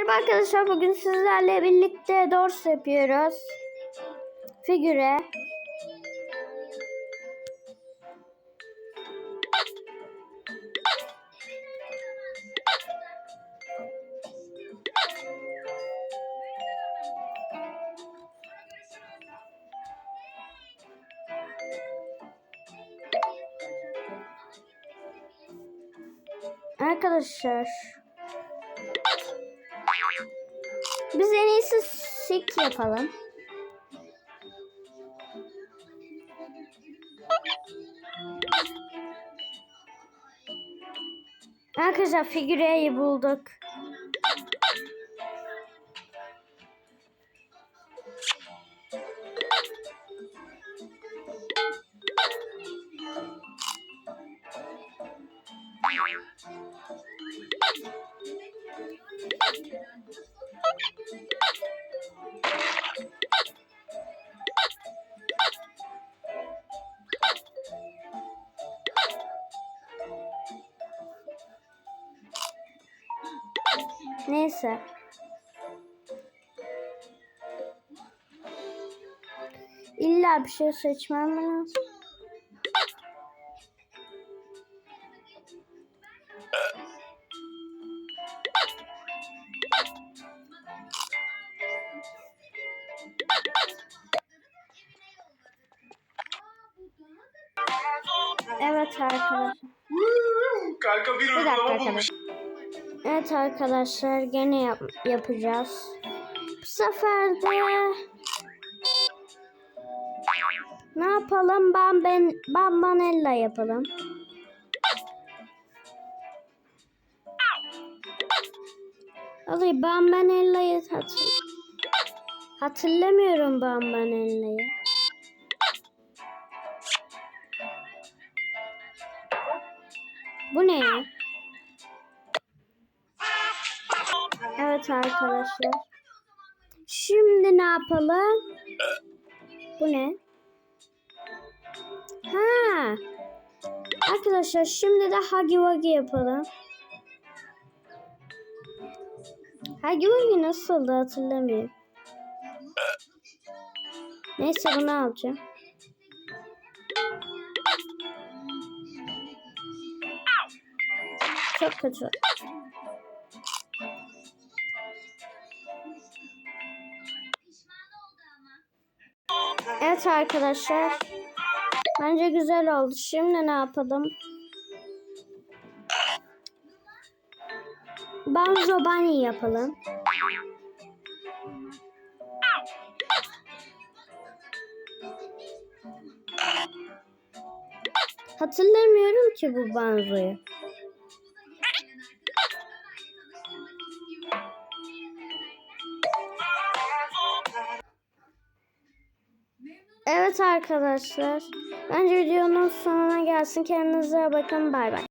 Merhaba arkadaşlar bugün sizlerle birlikte dors yapıyoruz. Figüre. Arkadaşlar biz en iyisi sik yapalım. Arkadaşlar figüreyi bulduk. Neyse. İlla bir şey seçmem lazım. Evet arkadaşlar. Kanka bir Bir uygulama bulmuş. Evet arkadaşlar gene yap yapacağız. Bu sefer de ne yapalım? Ben ben Bambanella yapalım. Vallahi Bambanella'yı hatır hatırlamıyorum Bambanella'yı. Bu ne ya? Evet arkadaşlar. Şimdi ne yapalım? Bu ne? Ha. Arkadaşlar şimdi de Huggy Wuggy yapalım. Huggy Wuggy nasıldı hatırlamıyorum. Neyse bunu alacağım. Çok kötü. Evet arkadaşlar. Bence güzel oldu. Şimdi ne yapalım? Banzo Bunny yapalım. Hatırlamıyorum ki bu Banzo'yu. Evet arkadaşlar. Bence videonun sonuna gelsin. Kendinize bakın. Bay bay.